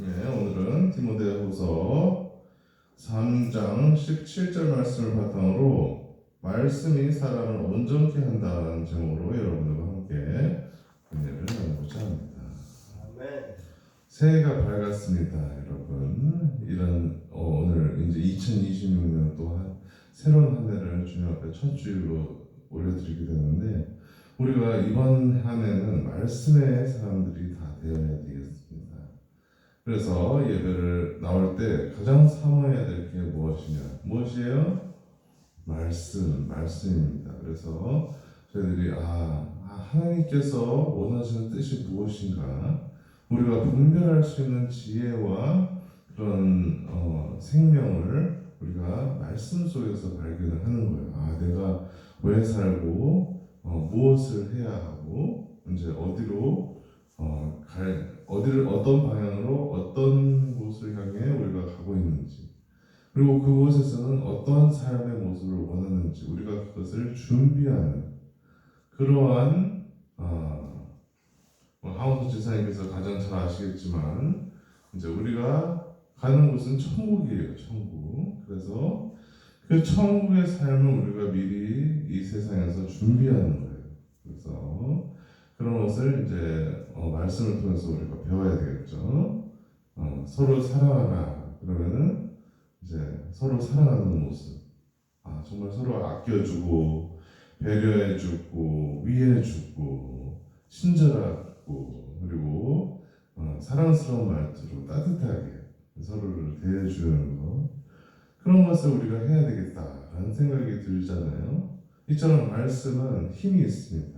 예, 오늘은 디모데후서 3장 17절 말씀을 바탕으로 말씀이 사람을 온전케 한다는 제목으로 여러분들과 함께 은혜를 나누고자 합니다. 아멘. 새해가 밝았습니다, 여러분. 이런 어, 오늘 이제 2026년 또한 새로운 한 해를 주님 앞에 첫 주일로 올려드리게 되는데 우리가 이번 한 해는 말씀의 사람들이 다 되어야 되겠습니다. 그래서 예배를 나올 때 가장 사모해야 될 게 무엇이냐? 무엇이에요? 말씀, 말씀입니다. 그래서 저희들이 아, 아, 하나님께서 원하시는 뜻이 무엇인가? 우리가 분별할 수 있는 지혜와 그런 어, 생명을 우리가 말씀 속에서 발견을 하는 거예요. 아, 내가 왜 살고 어, 무엇을 해야 하고 이제 어디로 어, 갈 어디를 어떤 방향으로 어떤 곳을 향해 우리가 가고 있는지 그리고 그곳에서는 어떠한 삶의 모습을 원하는지 우리가 그것을 준비하는 그러한 어, 뭐 하우스 지사님께서 가장 잘 아시겠지만 이제 우리가 가는 곳은 천국이에요 천국. 그래서 그 천국의 삶을 우리가 미리 이 세상에서 준비하는 거예요. 그래서 그런 것을 이제 어, 말씀을 통해서 우리가 배워야 되겠죠 어, 서로 사랑하라 그러면은 이제 서로 사랑하는 모습 아 정말 서로 아껴주고 배려해주고 위해주고 친절하고 그리고 어, 사랑스러운 말투로 따뜻하게 서로를 대해주는 것 그런 것을 우리가 해야 되겠다라는 생각이 들잖아요. 이처럼 말씀은 힘이 있습니다.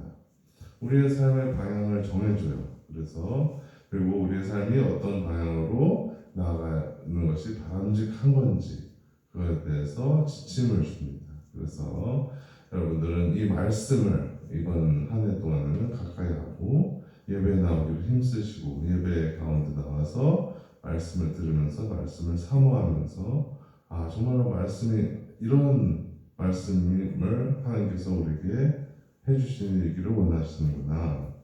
우리의 삶의 방향을 정해줘요. 그래서 그리고 우리의 삶이 어떤 방향으로 나아가는 것이 바람직한 건지 그거에 대해서 지침을 줍니다. 그래서 여러분들은 이 말씀을 이번 한 해 동안은 가까이 하고 예배에 나오기를 힘쓰시고 예배 가운데 나와서 말씀을 들으면서 말씀을 사모하면서 아 정말로 말씀이 이런 말씀을 하나님께서 우리에게 해주시기를 원하시는구나.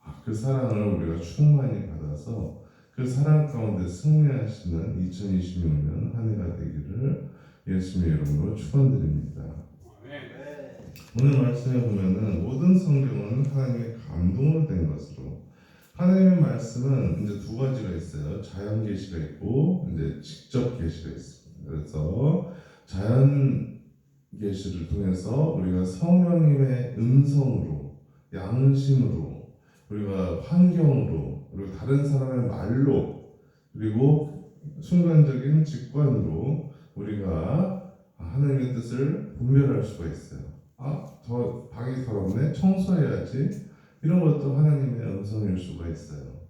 아, 그 사랑을 우리가 충만히 받아서 그 사랑 가운데 승리하시는 2026년 한 해가 되기를 예수님의 이름으로 축원드립니다. 아멘. 오늘 말씀에 보면은 모든 성경은 하나님의 감동으로 된 것으로 하나님의 말씀은 이제 두 가지가 있어요. 자연 계시가 있고 이제 직접 계시가 있습니다. 그래서 자연 계시를 통해서 우리가 성령님의 음성으로 양심으로 우리가 환경으로 그리고 다른 사람의 말로 그리고 순간적인 직관으로 우리가 하나님의 뜻을 분별할 수가 있어요. 아, 저 방이 더럽네. 청소해야지. 이런 것도 하나님의 음성일 수가 있어요.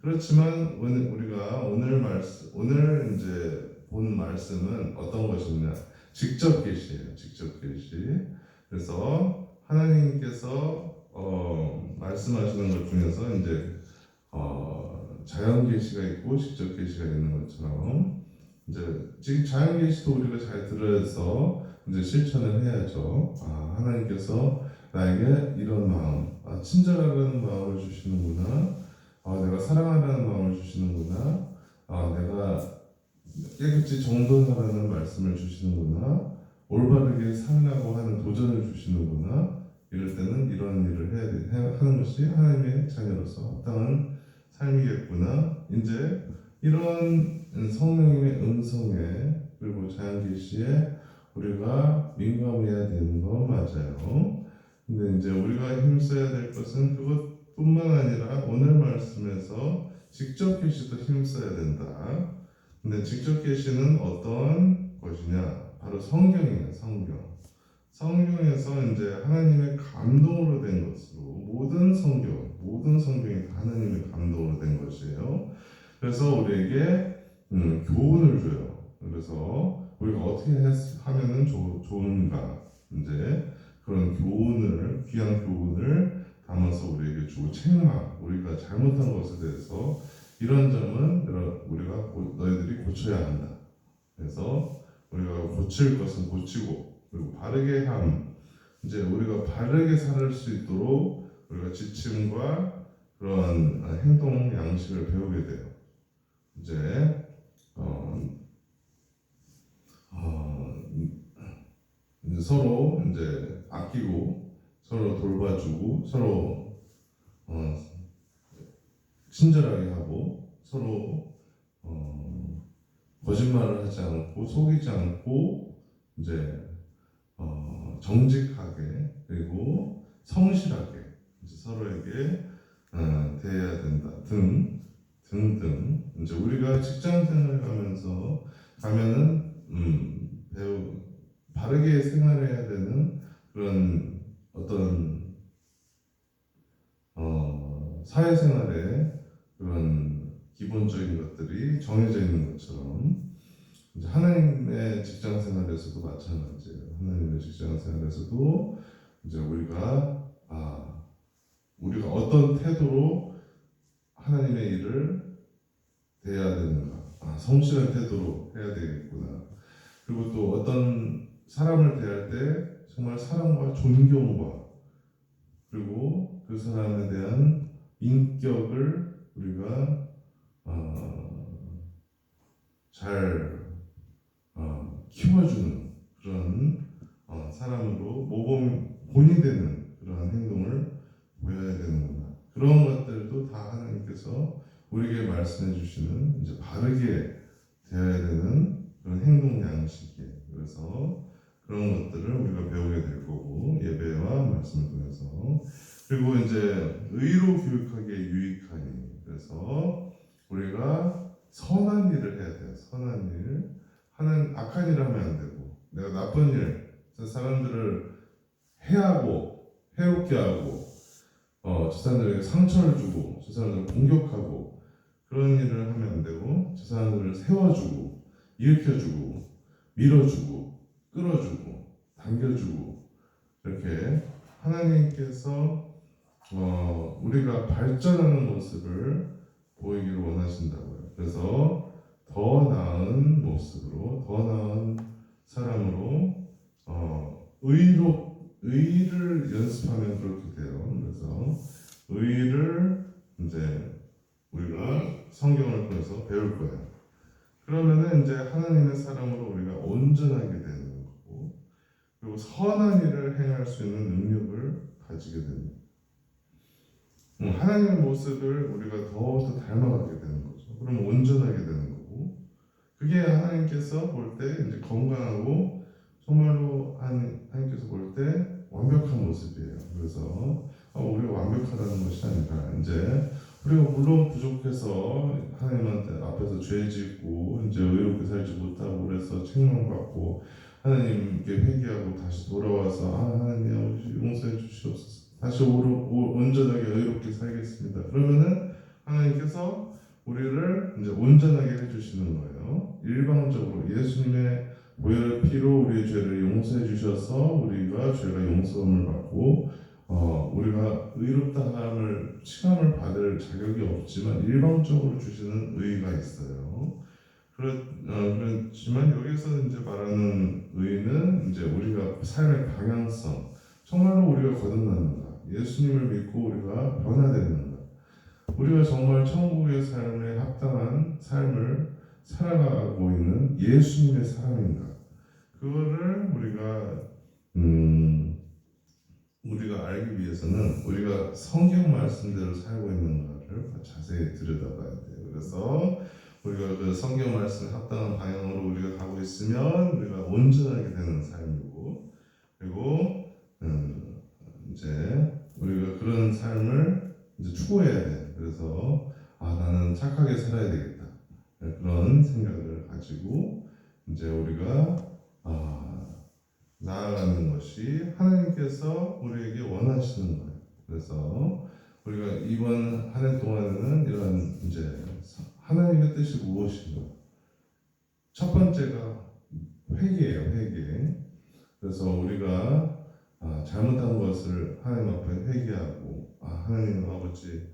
그렇지만 오늘 우리가 오늘 말씀 오늘 이제 본 말씀은 어떤 것이냐? 직접 계시예요. 직접 계시. 그래서 하나님께서 어, 말씀하시는 것 중에서 이제 어, 자연 계시가 있고 직접 계시가 있는 것처럼 이제 지금 자연 계시도 우리가 잘 들어서 이제 실천을 해야죠. 아, 하나님께서 나에게 이런 마음, 아, 친절하라는 마음을 주시는구나. 아, 내가 사랑하라는 마음을 주시는구나. 아, 내가 깨끗이 정돈하라는 말씀을 주시는구나. 올바르게 살라고 하는 도전을 주시는구나. 이럴 때는 이런 일을 해야 돼, 해- 하는 것이 하나님의 자녀로서 합당한 삶이겠구나. 이제 이런 성령님의 음성에 그리고 자연계시에 우리가 민감해야 되는 거 맞아요. 근데 이제 우리가 힘써야 될 것은 그것뿐만 아니라 오늘 말씀에서 직접 계시도 힘써야 된다. 근데 직접 계시는 어떤 것이냐? 바로 성경이에요, 성경. 성경에서 이제 하나님의 감동으로 된 것으로 모든 성경, 모든 성경이 다 하나님의 감동으로 된 것이에요. 그래서 우리에게 음, 교훈을 줘요. 그래서 우리가 어떻게 했- 하면은 좋, 좋은가 이제 그런 교훈을 귀한 교훈을 담아서 우리에게 주고 책망 우리가 잘못한 것에 대해서 이런 점은 우리가 고- 너희들이 고쳐야 한다. 그래서 우리가 고칠 것은 고치고 그리고 바르게 함 이제 우리가 바르게 살 수 있도록 우리가 지침과 그런 행동 양식을 배우게 돼요. 이제 어, 어, 이제 서로 이제 아끼고 서로 돌봐주고 서로 어, 친절하게 하고 서로 어, 거짓말을 하지 않고 속이지 않고 이제 어, 정직하게 그리고 성실하게 이제 서로에게 어, 대해야 된다. 등 등등. 이제 우리가 직장 생활을 하면서 가면은 음, 배우 바르게 생활해야 되는 그런 어떤 어, 사회생활의 그런 기본적인 것들이 정해져 있는 것처럼 이제 하나님의 직장 생활에서도 마찬가지예요. 하나님의 직장 생활에서도 이제 우리가 아 우리가 어떤 태도로 하나님의 일을 대해야 되는가, 아 성실한 태도로 해야 되겠구나. 그리고 또 어떤 사람을 대할 때 정말 사랑과 존경과 그리고 그 사람에 대한 인격을 우리가 어, 잘 어, 키워주는 그런 어, 사람으로 모범 본이 되는 그러한 행동을 보여야 되는구나. 그런 것들도 다 하나님께서 우리에게 말씀해 주시는 이제 바르게 되어야 되는 그런 행동 양식이에요. 그래서 그런 것들을 우리가 배우게 될 거고 예배와 말씀을 통해서 그리고 이제 의로 교육하기에 유익하니 그래서 우리가 선한 일을 해야 돼요. 선한 일 하는 악한 일을 하면 안 되고 내가 나쁜 일 사람들을 해하고 해롭게 하고 어, 저 사람들에게 상처를 주고 저 사람들을 공격하고 그런 일을 하면 안 되고 저 사람들을 세워주고 일으켜주고 밀어주고 끌어주고 당겨주고 이렇게 하나님께서 어, 우리가 발전하는 모습을 보이기를 원하신다고요. 그래서 더 나은 모습으로 더 나은 사람으로 어, 의로 의를 연습하면 그렇게 돼요. 그래서 의를 이제 우리가 성경을 통해서 배울 거예요. 그러면은 이제 하나님의 사람으로 우리가 온전하게 되는 거고, 그리고 선한 일을 행할 수 있는 능력을 가지게 됩니다. 음, 하나님의 모습을 우리가 더더 닮아가게 되는 거죠. 그러면 온전하게 되는 거고, 그게 하나님께서 볼 때 이제 건강하고 정말로 한- 하나님께서 볼 때 완벽한 모습이에요. 그래서 어, 우리가 완벽하다는 것이 아니라 이제 우리가 물론 부족해서 하나님한테 앞에서 죄 짓고 이제 의롭게 살지 못하고 그래서 책망받고 하나님께 회개하고 다시 돌아와서 아 하나님 용서해 주시옵소서 다시 오로, 오, 온전하게 의롭게 살겠습니다. 그러면은 하나님께서 우리를 이제 온전하게 해주시는 거예요. 일방적으로 예수님의 보혈의 피로 우리의 죄를 용서해 주셔서 우리가 죄가 용서함을 받고 어, 우리가 의롭다함을 칭함을 받을 자격이 없지만 일방적으로 주시는 의가 있어요. 그렇, 어, 그렇지만 여기서 이제 말하는 의는 이제 우리가 삶의 방향성, 정말로 우리가 거듭나는가, 예수님을 믿고 우리가 변화되는가, 우리가 정말 천국의 삶에 합당한 삶을 살아가고 있는 예수님의 사람인가, 그거를 우리가 음. 우리가 알기 위해서는 우리가 성경 말씀대로 살고 있는가를 자세히 들여다봐야 돼요. 그래서 우리가 그 성경 말씀에 합당한 방향으로 우리가 가고 있으면 우리가 온전하게 되는 삶이고 음, 이제 우리가 그런 삶을 이제 추구해야 돼. 그래서 아 나는 착하게 살아야 되겠다. 그런 생각을 가지고 이제 우리가 아 나아가는 것이 하나님께서 우리에게 원하시는 거예요. 그래서 우리가 이번 한 해 동안에는 이런 이제 하나님의 뜻이 무엇인가? 첫 번째가 회개예요, 회개. 그래서 우리가 아, 잘못한 것을 하나님 앞에 회개하고 아, 하나님 아버지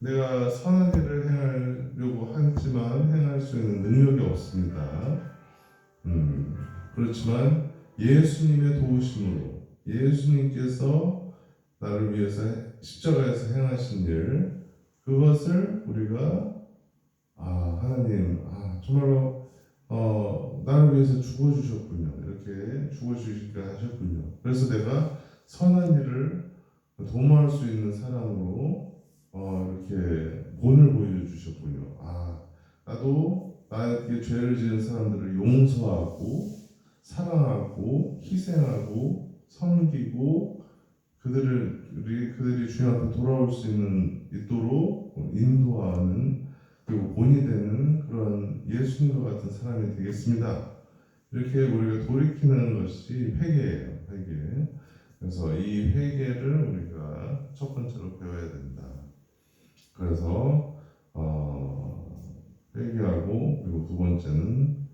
내가 선한 일을 행하려고 하지만 행할 수 있는 능력이 없습니다. 음, 그렇지만 예수님의 도우심으로 예수님께서 나를 위해서 십자가에서 행하신 일 그것을 우리가 아 하나님 아 정말로 어 나를 위해서 죽어 주셨군요 이렇게 죽어 주시게 하셨군요 그래서 내가 선한 일을 도모할 수 있는 사람으로 어 이렇게 본을 보여주셨군요 아 나도 나에게 죄를 지은 사람들을 용서하고 사랑하고 희생하고 섬기고 그들을 그들이 주님 앞에 돌아올 수 있는 있도록 인도하는 그리고 본이 되는 그런 예수님과 같은 사람이 되겠습니다. 이렇게 우리가 돌이키는 것이 회개예요. 회개. 그래서 이 회개를 우리가 첫 번째로 배워야 된다. 그래서 어, 회개하고 그리고 두 번째는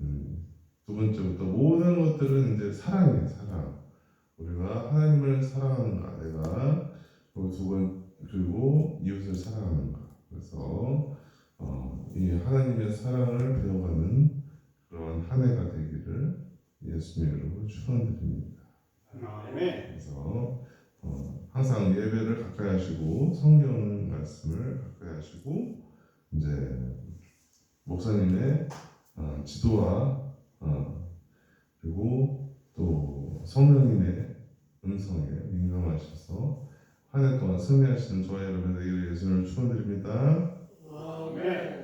음, 두 번째부터 모든 것들은 이제 사랑이에요. 사랑. 우리가 하나님을 사랑하는 가, 내가 그리고 두 번, 그리고 이웃을 사랑하는 가. 그래서 어, 이 하나님의 사랑을 배워가는 그런 한 해가 되기를 예수님 이름으로 축원드립니다. 그래서 어, 항상 예배를 가까이 하시고 성경 말씀을 가까이 하시고 이제 목사님의 어, 지도와 어, 그리고 또 성령님의 음성에 민감하셔서 한 해 동안 승리하시는 저와 여러분 되기를 예수님을 축원드립니다. 아멘.